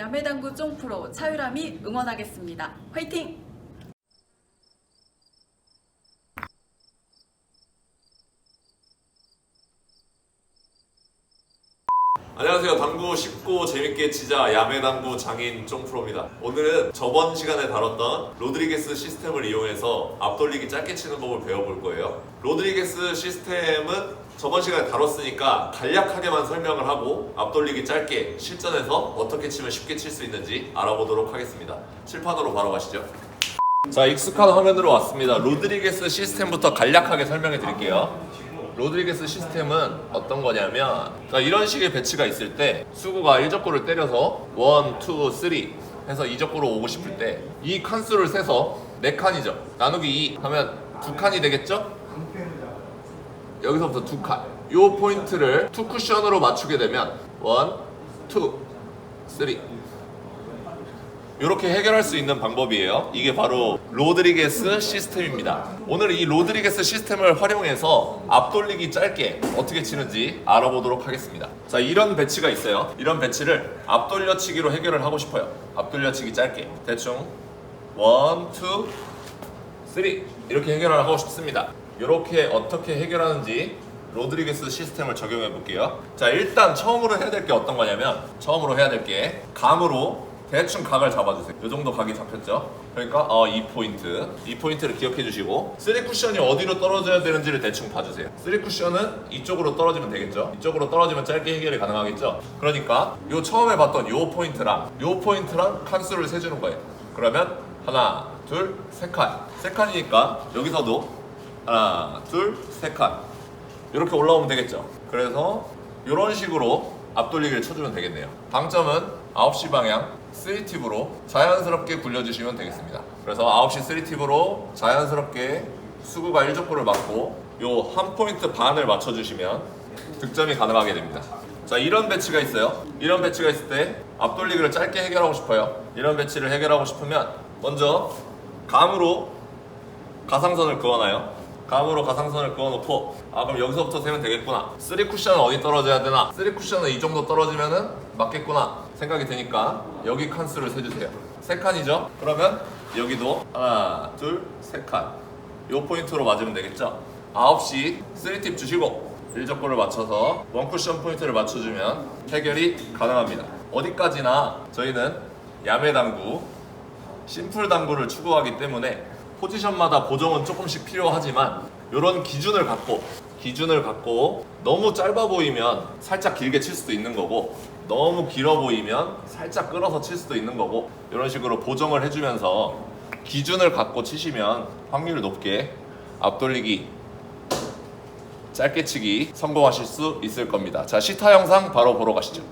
야매당구 쫑프로 차유람이 응원하겠습니다. 화이팅! 안녕하세요. 당구 쉽고 재밌게 치자 야매당구 장인 쫑프로입니다. 오늘은 저번 시간에 다뤘던 로드리게스 시스템을 이용해서 앞돌리기 짧게 치는 법을 배워볼 거예요. 로드리게스 시스템은 저번 시간에 다뤘으니까 간략하게만 설명을 하고 앞돌리기 짧게 실전에서 어떻게 치면 쉽게 칠 수 있는지 알아보도록 하겠습니다. 칠판으로 바로 가시죠. 자, 익숙한 화면으로 왔습니다. 로드리게스 시스템부터 간략하게 설명해 드릴게요. 로드리게스 시스템은 어떤 거냐면 자, 이런 식의 배치가 있을 때 수구가 1적구를 때려서 1, 2, 3 해서 2적구로 오고 싶을 때 이 칸수를 세서 4칸이죠. 나누기 2 하면 두 칸이 되겠죠? 여기서부터 두 칸. 요 포인트를 투 쿠션으로 맞추게 되면 1, 2, 3 이렇게 해결할 수 있는 방법이에요. 이게 바로 로드리게스 시스템입니다. 오늘 이 로드리게스 시스템을 활용해서 앞돌리기 짧게 어떻게 치는지 알아보도록 하겠습니다. 자, 이런 배치가 있어요. 이런 배치를 앞돌려치기로 해결을 하고 싶어요. 앞돌려치기 짧게. 대충 1, 2, 3 이렇게 해결을 하고 싶습니다. 이렇게 어떻게 해결하는지 로드리게스 시스템을 적용해 볼게요. 자 일단 처음으로 해야 될 게 어떤 거냐면 처음으로 해야 될 게 감으로 대충 각을 잡아주세요. 이 정도 각이 잡혔죠? 그러니까 어, 이 포인트, 이 포인트를 기억해 주시고 3 쿠션이 어디로 떨어져야 되는지를 대충 봐주세요. 3 쿠션은 이쪽으로 떨어지면 되겠죠? 이쪽으로 떨어지면 짧게 해결이 가능하겠죠? 그러니까 요 처음에 봤던 요 포인트랑 요 포인트랑 칸수를 세주는 거예요. 그러면 하나, 둘, 세 칸. 세 칸이니까 여기서도 하나, 둘, 세 칸. 이렇게 올라오면 되겠죠. 그래서 이런 식으로 앞돌리기를 쳐주면 되겠네요. 방점은 9시 방향 3팁으로 자연스럽게 굴려주시면 되겠습니다. 그래서 9시 3팁으로 자연스럽게 수구가 1적구를 맞고 요 한 포인트 반을 맞춰주시면 득점이 가능하게 됩니다. 자 이런 배치가 있어요. 이런 배치가 있을 때 앞돌리기를 짧게 해결하고 싶어요. 이런 배치를 해결하고 싶으면 먼저 감으로 가상선을 그어놔요. 감으로 가상선을 그어놓고 아 그럼 여기서부터 세면 되겠구나. 3 쿠션은 어디 떨어져야 되나? 3 쿠션은 이 정도 떨어지면은 맞겠구나 생각이 드니까 여기 칸수를 세주세요. 세 칸이죠? 그러면 여기도 하나, 둘, 세 칸. 요 포인트로 맞으면 되겠죠? 9시 3팁 주시고 1적구를 맞춰서 원 쿠션 포인트를 맞춰주면 해결이 가능합니다. 어디까지나 저희는 야매 당구 심플 당구를 추구하기 때문에 포지션마다 보정은 조금씩 필요하지만 이런 기준을 갖고 기준을 갖고 너무 짧아 보이면 살짝 길게 칠 수도 있는 거고 너무 길어 보이면 살짝 끌어서 칠 수도 있는 거고 이런 식으로 보정을 해주면서 기준을 갖고 치시면 확률 높게 앞돌리기 짧게 치기 성공하실 수 있을 겁니다. 자 시타 영상 바로 보러 가시죠.